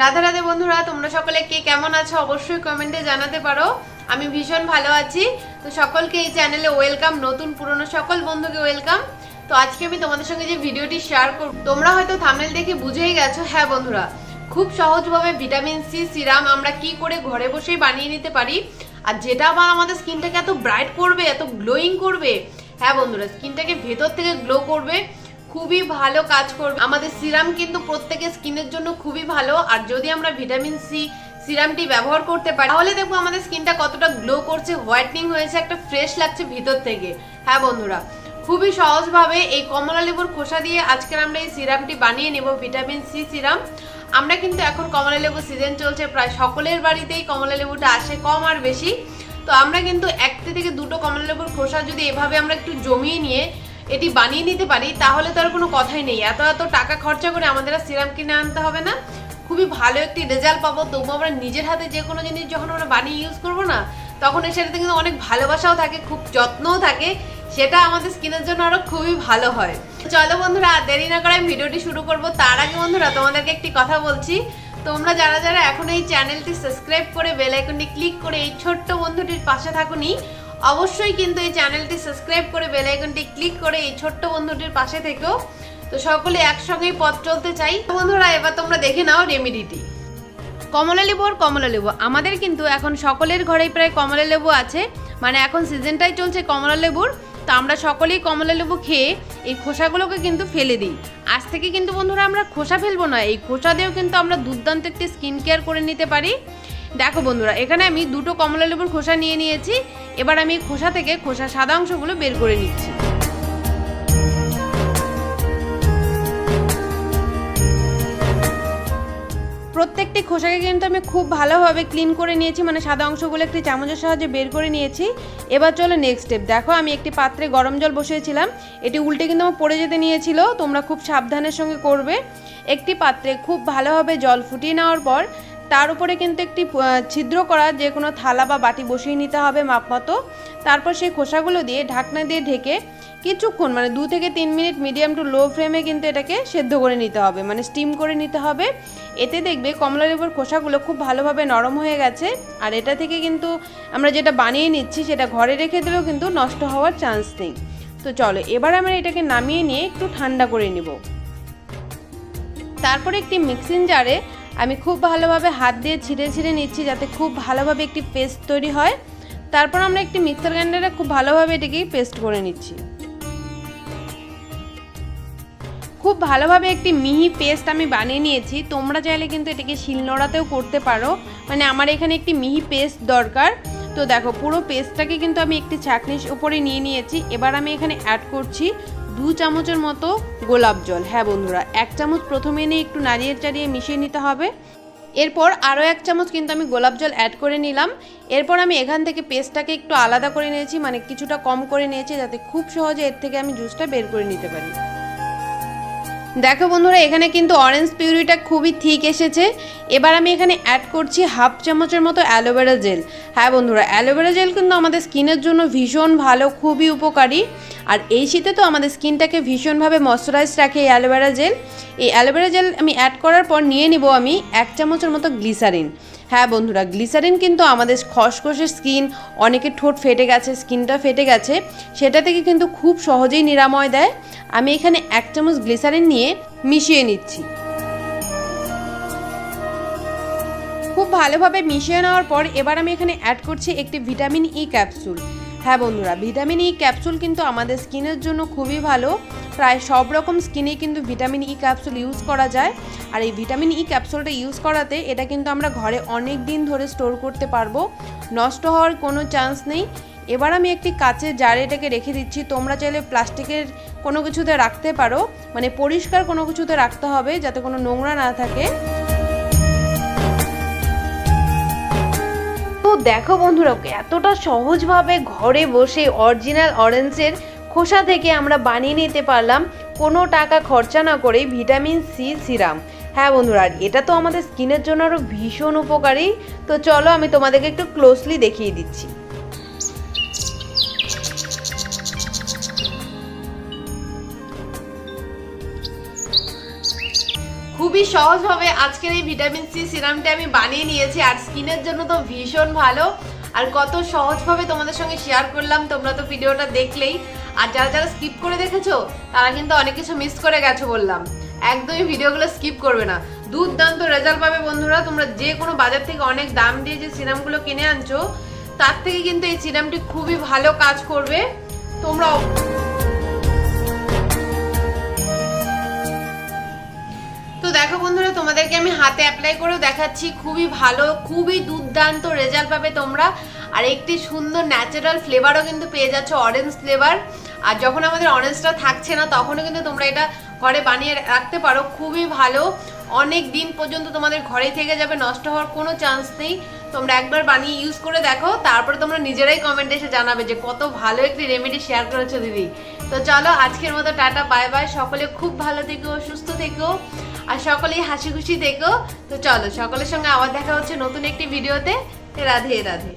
রাধা রাধে বন্ধুরা, তোমরা সকলে কে কেমন আছো অবশ্যই কমেন্টে জানাতে পারো। আমি ভীষণ ভালো আছি। তো সকলকে এই চ্যানেলে ওয়েলকাম নতুন পুরনো সকল বন্ধুকে ওয়েলকাম তো আজকে আমি তোমাদের সঙ্গে যে ভিডিওটি শেয়ার করব, তোমরা হয়তো থামনেল দেখে বুঝেই গেছো হ্যাঁ বন্ধুরা, খুব সহজভাবে ভিটামিন সি সিরাম আমরা কি করে ঘরে বসেই বানিয়ে নিতে পারি, আর যেটা আবার আমাদের স্কিনটাকে এত ব্রাইট করবে, এত গ্লোয়িং করবে হ্যাঁ বন্ধুরা স্কিনটাকে ভেতর থেকে গ্লো করবে খুবই ভালো কাজ করবে। আমাদের সিরাম কিন্তু প্রত্যেকের স্কিনের জন্য খুবই ভালো। আর যদি আমরা ভিটামিন সি সিরামটি ব্যবহার করতে পারি, তাহলে দেখব আমাদের স্কিনটা কতটা গ্লো করছে হোয়াইটনিং হয়েছে, একটা ফ্রেশ লাগছে ভিতর থেকে। হ্যাঁ বন্ধুরা, খুবই সহজভাবে এই কমলা লেবুর খোসা দিয়ে আজকের আমরা এই সিরামটি বানিয়ে নেব, ভিটামিন সি সিরাম। আমরা কিন্তু এখন কমলা লেবু সিজন চলছে, প্রায় সকলের বাড়িতেই কমলা লেবুটা আসে কম আর বেশি। তো আমরা কিন্তু একটি থেকে দুটো কমলা লেবুর খোসা যদি এভাবে আমরা একটু জমিয়ে নিয়ে এটি বানিয়ে নিতে পারি, তাহলে তো আর কোনো কথাই নেই। এত এত টাকা খরচা করে আমাদের আর সিরাম কিনে আনতে হবে না। খুবই ভালো একটি রেজাল্ট পাবো। তবু আমরা নিজের হাতে যে কোনো জিনিস যখন আমরা বানিয়ে ইউজ করব না, তখন সাথে কিন্তু অনেক ভালোবাসাও থাকে, খুব যত্নও থাকে। সেটা আমাদের স্কিনের জন্য আরও খুবই ভালো হয়। চলো বন্ধুরা দেরি না করে ভিডিওটি শুরু করব। তার আগে বন্ধুরা, তোমাদেরকে একটি কথা বলছি। তোমরা যারা যারা এখন এই চ্যানেলটি সাবস্ক্রাইব করে বেল আইকনটি ক্লিক করে এই ছোট্ট বন্ধুটির পাশে থাকুনি অবশ্যই কিন্তু এই চ্যানেলটি সাবস্ক্রাইব করে বেল আইকনটি ক্লিক করে এই ছোট্ট বন্ধুটির পাশে থেকেও তো সকলে একসঙ্গেই পথ চলতে চাই। বন্ধুরা, এবার তোমরা দেখে নাও রেমিডিটি কমলা লেবু আর কমলা লেবু। আমাদের কিন্তু এখন সকলের ঘরেই প্রায় কমলা লেবু আছে। মানে এখন সিজনটাই চলছে কমলা লেবুর। তো আমরা সকলেই কমলা লেবু খেয়ে এই খোসাগুলোকে কিন্তু ফেলে দিই। আজ থেকে কিন্তু বন্ধুরা, আমরা খোসা ফেলব না। এই খোসা দিয়েও কিন্তু আমরা দুর্দান্ত একটি স্কিন কেয়ার করে নিতে পারি। দেখো বন্ধুরা, এখানে আমি দুটো কমলা লেবুর খোসা নিয়ে নিয়েছি। এবার আমি খোসা থেকে খোসা সাদা অংশগুলো বের করে নিচ্ছি। প্রত্যেকটি খোসাকে কিন্তু আমি খুব ভালোভাবে ক্লিন করে নিয়েছি মানে সাদা অংশগুলো একটি চামচের সাহায্যে বের করে নিয়েছি। এবার চলো নেক্সট স্টেপ দেখো, আমি একটি পাত্রে গরম জল বসিয়েছিলাম। এটি উল্টে কিন্তু আমার পড়ে যেতে নিয়েছিল, তোমরা খুব সাবধানের সঙ্গে করবে। একটি পাত্রে খুব ভালোভাবে জল ফুটিয়ে নেওয়ার পর তার উপরে কিন্তু একটি ছিদ্র করা, যে কোনো থালা বা বাটি বসিয়ে নিতে হবে মাপ মতো তারপর সেই খোসাগুলো দিয়ে ঢাকনা দিয়ে ঢেকে কিছুক্ষণ মানে দু থেকে তিন মিনিট মিডিয়াম টু লো ফ্লেমে কিন্তু এটাকে সেদ্ধ করে নিতে হবে মানে স্টিম করে নিতে হবে। এতে দেখবে কমলা লেবুর খোসাগুলো খুব ভালোভাবে নরম হয়ে গেছে, আর এটা থেকে কিন্তু আমরা যেটা বানিয়ে নিচ্ছি সেটা ঘরে রেখে দিলেও কিন্তু নষ্ট হওয়ার চান্স নেই। তো চলো, এবার আমরা এটাকে নামিয়ে নিয়ে একটু ঠান্ডা করে নিব। তারপরে একটি মিক্সিং জারে আমি খুব ভালোভাবে হাত দিয়ে ছিঁড়ে ছিঁড়ে নিচ্ছি যাতে খুব ভালোভাবে একটি পেস্ট তৈরি হয়। তারপর আমরা একটি মিক্সার গ্রাইন্ডারে খুব ভালোভাবে এটাকে পেস্ট করে নিচ্ছি। খুব ভালোভাবে একটি মিহি পেস্ট আমি বানিয়ে নিয়েছি। তোমরা চাইলে কিন্তু এটাকে শিলনোড়াতেও করতে পারো। মানে আমার এখানে একটি মিহি পেস্ট দরকার। তো দেখো, পুরো পেস্টটাকে কিন্তু আমি একটি ছাঁকনির উপরে নিয়ে নিয়েছি। এবার আমি এখানে অ্যাড করছি দু চামচের মতো গোলাপ জল। হ্যাঁ বন্ধুরা, এক চামচ প্রথমে নিয়ে একটু নাড়িয়ে চাড়িয়ে মিশিয়ে নিতে হবে। এরপর আরও এক চামচ কিন্তু আমি গোলাপ জল অ্যাড করে নিলাম। এরপর আমি এখান থেকে পেস্টটাকে একটু আলাদা করে নিয়েছি মানে কিছুটা কম করে নিয়েছি, যাতে খুব সহজে এর থেকে আমি জুসটা বের করে নিতে পারি। দেখো বন্ধুরা, এখানে কিন্তু অরেঞ্জ পিউরিটা খুবই ঠিক এসেছে। এবার আমি এখানে অ্যাড করছি হাফ চামচের মতো অ্যালোভেরা জেল হ্যাঁ বন্ধুরা অ্যালোভেরা জেল কিন্তু আমাদের স্কিনের জন্য ভীষণ ভালো, খুবই উপকারী। আর এই শীতে তো আমাদের স্কিনটাকে ভীষণভাবে মশ্চারাইজ রাখে এই অ্যালোভেরা জেল এই অ্যালোভেরা জেল আমি অ্যাড করার পর নিয়ে নিব আমি এক চামচের মতো গ্লিসারিন হ্যাঁ বন্ধুরা গ্লিসারিন কিন্তু আমাদের খসখসে স্কিন অনেকের ঠোঁট ফেটে গেছে স্কিনটা ফেটে গেছে, সেটা থেকে কিন্তু খুব সহজেই নিরাময় দেয়। আমি এখানে এক চামচ গ্লিসারিন নিয়ে মিশিয়ে নিচ্ছি। খুব ভালোভাবে মিশিয়ে নেওয়ার পর এবার আমি এখানে অ্যাড করছি একটি ভিটামিন ই ক্যাপসুল হ্যাঁ বন্ধুরা ভিটামিন ই ক্যাপসুল কিন্তু আমাদের স্কিনের জন্য খুবই ভালো। প্রায় সব রকম স্কিনে কিন্তু ভিটামিন ই ক্যাপসুল ইউজ করা যায়। আর এই ভিটামিন ই ক্যাপসুলটা ইউজ করাতে এটা কিন্তু আমরা ঘরে অনেক দিন ধরে স্টোর করতে পারব। নষ্ট হওয়ার কোনো চান্স নেই। এবার আমি একটি কাচের জারে এটাকে রেখে দিচ্ছি। তোমরা চাইলে প্লাস্টিকের কোনো কিছুতে রাখতে পারো। মানে পরিষ্কার কোনো কিছুতে রাখতে হবে যাতে কোনো নোংরা না থাকে। তো দেখো বন্ধুরা, এতটা সহজভাবে ঘরে বসে অরিজিনাল অরেঞ্জের খোসা থেকে আমরা বানিয়ে নিতে পারলাম কোনো টাকা খরচা না করে ভিটামিন সি সিরাম। হ্যাঁ বন্ধুরা, আর এটা তো আমাদের স্কিনের জন্য আরও ভীষণ উপকারী। তো চলো আমি তোমাদেরকে একটু ক্লোজলি দেখিয়ে দিচ্ছি। খুব খুবই সহজভাবে আজকের এই ভিটামিন সি সিরামটা আমি বানিয়ে নিয়েছি, আর স্কিনের জন্য তো ভীষণ ভালো। আর কত সহজভাবে তোমাদের সঙ্গে শেয়ার করলাম, তোমরা তো ভিডিওটা দেখলেই। আর যারা যারা স্কিপ করে দেখেছ, তারা কিন্তু অনেক কিছু মিস করে গেছো বললাম। একদমই ভিডিওগুলো স্কিপ করবে না। দুর্দান্ত রেজাল্ট পাবে বন্ধুরা, তোমরা যে কোনো বাজার থেকে অনেক দাম দিয়ে যে সিরামগুলো কিনে আনছো, তার থেকে কিন্তু এই সিরামটি খুবই ভালো কাজ করবে। তোমরা তো দেখো বন্ধুরা তোমাদেরকে আমি হাতে অ্যাপ্লাই করেও দেখাচ্ছি, খুবই ভালো, খুবই দুর্দান্ত রেজাল্ট পাবে তোমরা। আর একটি সুন্দর ন্যাচারাল ফ্লেভারও কিন্তু পেয়ে যাচ্ছ অরেঞ্জ ফ্লেভার আর যখন আমাদের অরেঞ্জটা থাকছে না, তখনও কিন্তু তোমরা এটা ঘরে বানিয়ে রাখতে পারো, খুবই ভালো। অনেক দিন পর্যন্ত তোমাদের ঘরে থেকে যাবে, নষ্ট হওয়ার কোনো চান্স নেই। তোমরা একবার বানিয়ে ইউজ করে দেখো, তারপরে তোমরা নিজেরাই কমেন্টে এসে জানাবে যে কত ভালো একটি রেমেডি শেয়ার করেছ দিদি। তো চলো, আজকের মতো টাটা বাই বাই সকলে খুব ভালো থেকো, সুস্থ থেকো। আর সকলেই হাসি খুশি দেখো তো চলো, সকলের সঙ্গে আবার দেখা হচ্ছে নতুন একটি ভিডিওতে। রাধে রাধে।